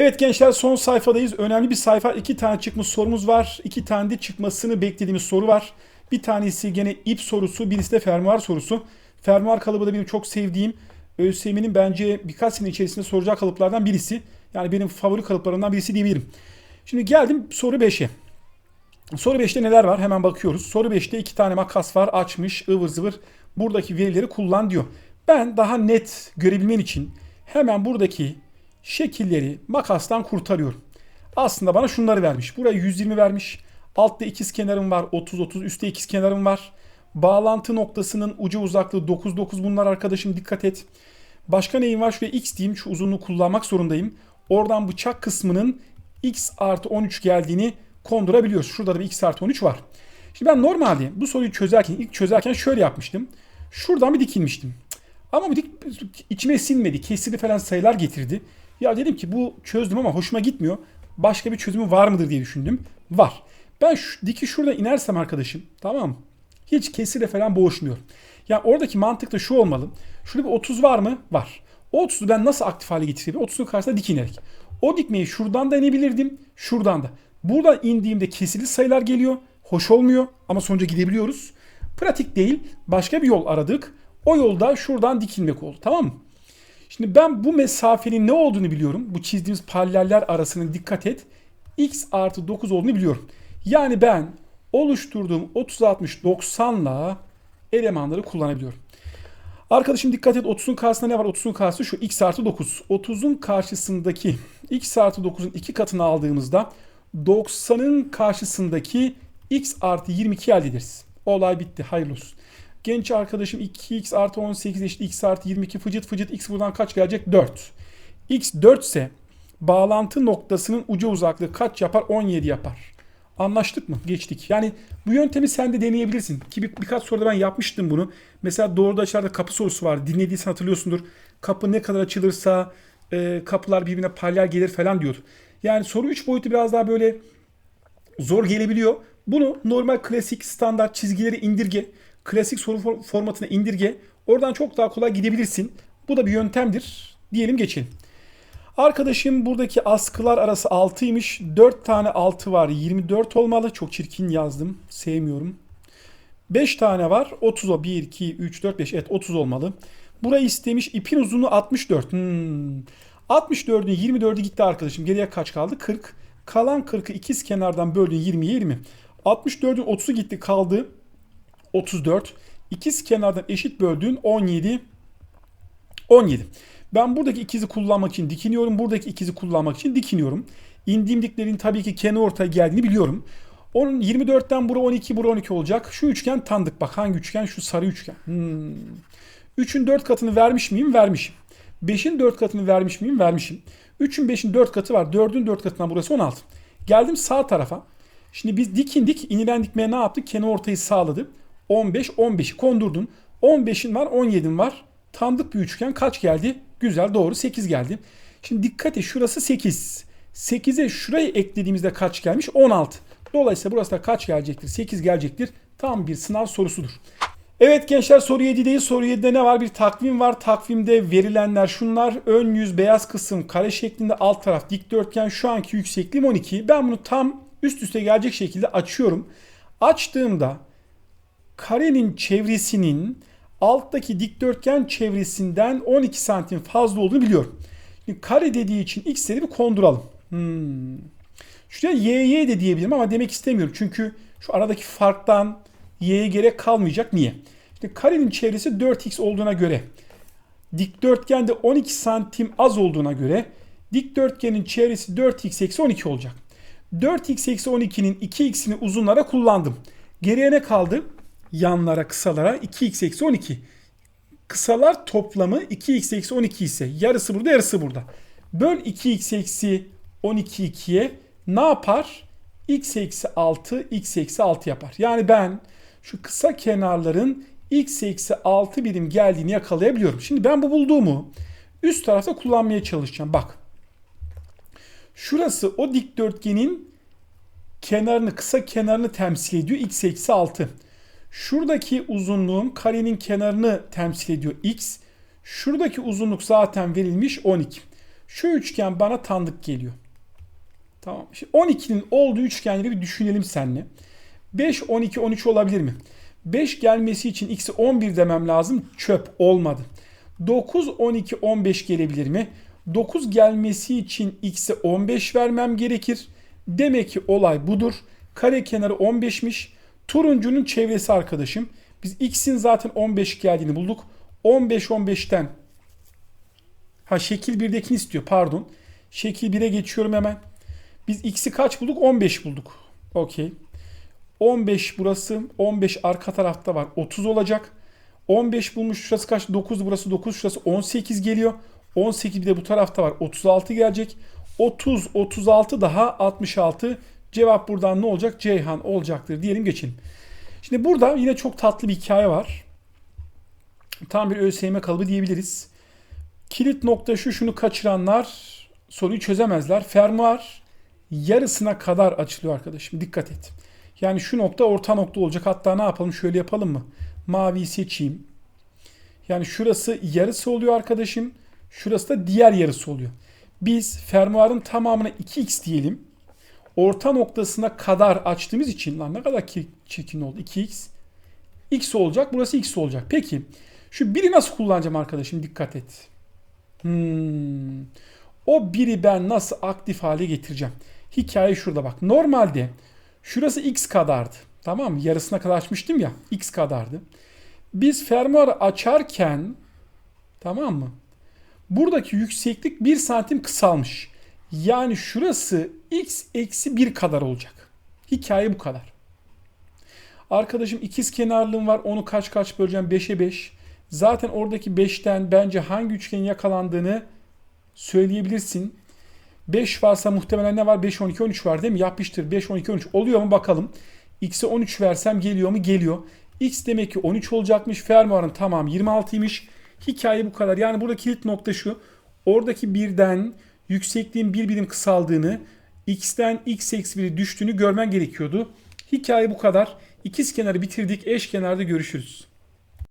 Evet gençler son sayfadayız. Önemli bir sayfa. İki tane çıkmış sorumuz var. İki tane de çıkmasını beklediğimiz soru var. Bir tanesi gene ip sorusu, birisi de fermuar sorusu. Fermuar kalıbı da benim çok sevdiğim, ÖSYM'nin bence birkaç sene içerisinde soracağı kalıplardan birisi. Yani benim favori kalıplarından birisi diyebilirim. Şimdi geldim soru 5'e. Soru 5'te neler var? Hemen bakıyoruz. Soru 5'te iki tane makas var. Açmış, ıvır zıvır. Buradaki verileri kullan diyor. Ben daha net görebilmen için hemen buradaki şekilleri makastan kurtarıyorum. Aslında bana şunları vermiş. Buraya 120 vermiş. Altta ikiz kenarım var 30 30 üstte ikiz kenarım var. Bağlantı noktasının ucu uzaklığı 9 9 bunlar arkadaşım dikkat et. Başka neyim var? Şuraya x diyeyim. Şu uzunluğu kullanmak zorundayım. Oradan bıçak kısmının x artı 13 geldiğini kondurabiliyoruz. Şurada da bir x artı 13 var. Şimdi ben normalde bu soruyu çözerken ilk çözerken şöyle yapmıştım. Şuradan bir dikilmiştim. Ama bu dik içime sinmedi. Kesirli falan sayılar getirdi. Ya dedim ki bu çözdüm ama hoşuma gitmiyor. Başka bir çözümü var mıdır diye düşündüm. Var. Ben şu, diki şurada inersem arkadaşım tamam mı? Hiç kesirle falan boğuşmuyorum. Yani oradaki mantık da şu olmalı. Şurada bir 30 var mı? Var. O 30'u ben nasıl aktif hale getirebilirim? 30'un karşısında dik inerek. O dikmeyi şuradan da inebilirdim. Şuradan da. Buradan indiğimde kesirli sayılar geliyor. Hoş olmuyor ama sonuca gidebiliyoruz. Pratik değil. Başka bir yol aradık. O yolda şuradan dikilmek oldu. Tamam mı? Şimdi ben bu mesafenin ne olduğunu biliyorum. Bu çizdiğimiz paraleller arasının dikkat et. x artı 9 olduğunu biliyorum. Yani ben oluşturduğum 30 60 90'la elemanları kullanabiliyorum. Arkadaşım dikkat et 30'un karşısında ne var? 30'un karşısı şu x artı 9. 30'un karşısındaki x artı 9'un iki katını aldığımızda 90'ın karşısındaki x artı 22 elde ederiz. Olay bitti. Hayırlı olsun. Genç arkadaşım 2x artı 18 eşit x artı 22 fıcıt fıcıt x buradan kaç gelecek? 4. x 4 ise bağlantı noktasının ucu uzaklığı kaç yapar? 17 yapar. Anlaştık mı? Geçtik. Yani bu yöntemi sen de deneyebilirsin. Ki bir, birkaç soruda ben yapmıştım bunu. Mesela doğruda açarda kapı sorusu var. Dinlediysen hatırlıyorsundur. Kapı ne kadar açılırsa e, kapılar birbirine paralel gelir falan diyordu. Yani soru 3 boyutu biraz daha böyle zor gelebiliyor. Bunu normal klasik standart çizgileri indirge, klasik soru formatına indirge. Oradan çok daha kolay gidebilirsin. Bu da bir yöntemdir. Diyelim geçelim. Arkadaşım buradaki askılar arası 6'ymış. 4 tane 6 var. 24 olmalı. Çok çirkin yazdım. Sevmiyorum. 5 tane var. 30 o. 1, 2, 3, 4, 5. Evet 30 olmalı. Burayı istemiş. İpin uzunluğu 64. Hmm. 64'ün 24'ü gitti arkadaşım. Geriye kaç kaldı? 40. Kalan 40'ı ikiz kenardan böldün 20 20. 64'ün 30'u gitti kaldı. 34. İkiz kenardan eşit böldüğün 17. 17. Ben buradaki ikizi kullanmak için dikiniyorum. Buradaki ikizi kullanmak için dikiniyorum. İndiğim diklerin tabii ki kenar ortaya geldiğini biliyorum. Onun 24'ten bura 12, bura 12 olacak. Şu üçgen tanıdık. Bak hangi üçgen? Şu sarı üçgen. Hmm. 3'ün 4 katını vermiş miyim? Vermişim. 5'in 4 katını vermiş miyim? Vermişim. 3'ün 5'in 4 katı var. 4'ün 4 katından burası 16. Geldim sağ tarafa. Şimdi biz dikindik. İnilen dikmeye ne yaptık? Kenar ortayı sağladı. 15, 15'i kondurdun. 15'in var, 17'in var. Tanıdık bir üçgen kaç geldi? Güzel doğru 8 geldi. Şimdi dikkat et şurası 8. 8'e şurayı eklediğimizde kaç gelmiş? 16. Dolayısıyla burası da kaç gelecektir? 8 gelecektir. Tam bir sınav sorusudur. Evet gençler soru 7'deyiz. Soru 7'de ne var? Bir takvim var. Takvimde verilenler şunlar. Ön yüz beyaz kısım kare şeklinde alt taraf dikdörtgen. Şu anki yüksekliğim 12. Ben bunu tam üst üste gelecek şekilde açıyorum. Açtığımda karenin çevresinin alttaki dikdörtgen çevresinden 12 santim fazla olduğunu biliyorum. Şimdi kare dediği için x'leri bir konduralım. Hmm. Şuraya y'ye de diyebilirim ama demek istemiyorum. Çünkü şu aradaki farktan y'ye gerek kalmayacak. Niye? Şimdi karenin çevresi 4x olduğuna göre dikdörtgende 12 santim az olduğuna göre dikdörtgenin çevresi 4x eksi 12 olacak. 4x eksi 12'nin 2x'ini uzunlara kullandım. Geriye ne kaldı? Yanlara kısalara 2x eksi 12. Kısalar toplamı 2x eksi 12 ise yarısı burada yarısı burada. Böl 2x eksi 12 2'ye ne yapar? x eksi 6 x eksi 6 yapar. Yani ben şu kısa kenarların x eksi 6 birim geldiğini yakalayabiliyorum. Şimdi ben bu bulduğumu üst tarafta kullanmaya çalışacağım. Bak. Şurası o dikdörtgenin kenarını kısa kenarını temsil ediyor. x eksi 6. Şuradaki uzunluğum karenin kenarını temsil ediyor x. Şuradaki uzunluk zaten verilmiş 12. Şu üçgen bana tanıdık geliyor. Tamam. Şimdi 12'nin olduğu üçgenleri bir düşünelim seninle. 5, 12, 13 olabilir mi? 5 gelmesi için x'i 11 demem lazım. Çöp olmadı. 9, 12, 15 gelebilir mi? 9 gelmesi için x'e 15 vermem gerekir. Demek ki olay budur. Kare kenarı 15'miş. Turuncunun çevresi arkadaşım. Biz x'in zaten 15 geldiğini bulduk. 15 15'ten ha şekil 1'dekini istiyor pardon. Şekil 1'e geçiyorum hemen. Biz x'i kaç bulduk? 15 bulduk. Okey. 15 burası. 15 arka tarafta var. 30 olacak. 15 bulmuş. Şurası kaç? 9 burası 9. Şurası 18 geliyor. 18 bir de bu tarafta var. 36 gelecek. 30, 36 daha 66. Cevap buradan ne olacak? Ceyhan olacaktır diyelim geçelim. Şimdi burada yine çok tatlı bir hikaye var. Tam bir ÖSYM kalıbı diyebiliriz. Kilit nokta şu şunu kaçıranlar soruyu çözemezler. Fermuar yarısına kadar açılıyor arkadaşım. Dikkat et. Yani şu nokta orta nokta olacak. Hatta ne yapalım? Şöyle yapalım mı? Maviyi seçeyim. Yani şurası yarısı oluyor arkadaşım. Şurası da diğer yarısı oluyor. Biz fermuarın tamamına 2x diyelim. Orta noktasına kadar açtığımız için lan ne kadar ki- çirkin oldu. 2x. x olacak. Burası x olacak. Peki şu biri nasıl kullanacağım arkadaşım? Dikkat et. Hmm. O biri ben nasıl aktif hale getireceğim? Hikaye şurada bak. Normalde şurası x kadardı. Tamam mı? Yarısına kadar açmıştım ya. X kadardı. Biz fermuarı açarken tamam mı? Buradaki yükseklik 1 santim kısalmış. Yani şurası x eksi 1 kadar olacak. Hikaye bu kadar. Arkadaşım ikiz kenarlığım var. Onu kaç kaç böleceğim? 5'e 5. Zaten oradaki 5'ten bence hangi üçgenin yakalandığını söyleyebilirsin. 5 varsa muhtemelen ne var? 5, 12, 13 var değil mi? Yapmıştır. 5, 12, 13 oluyor mu bakalım. X'e 13 versem geliyor mu? Geliyor. X demek ki 13 olacakmış. Fermuarın tamam 26'ymış. Hikaye bu kadar. Yani burada kilit nokta şu. Oradaki birden yüksekliğin bir birim kısaldığını, x'ten x eksi 1'i düştüğünü görmen gerekiyordu. Hikaye bu kadar. İkiz kenarı bitirdik. Eş kenarda görüşürüz.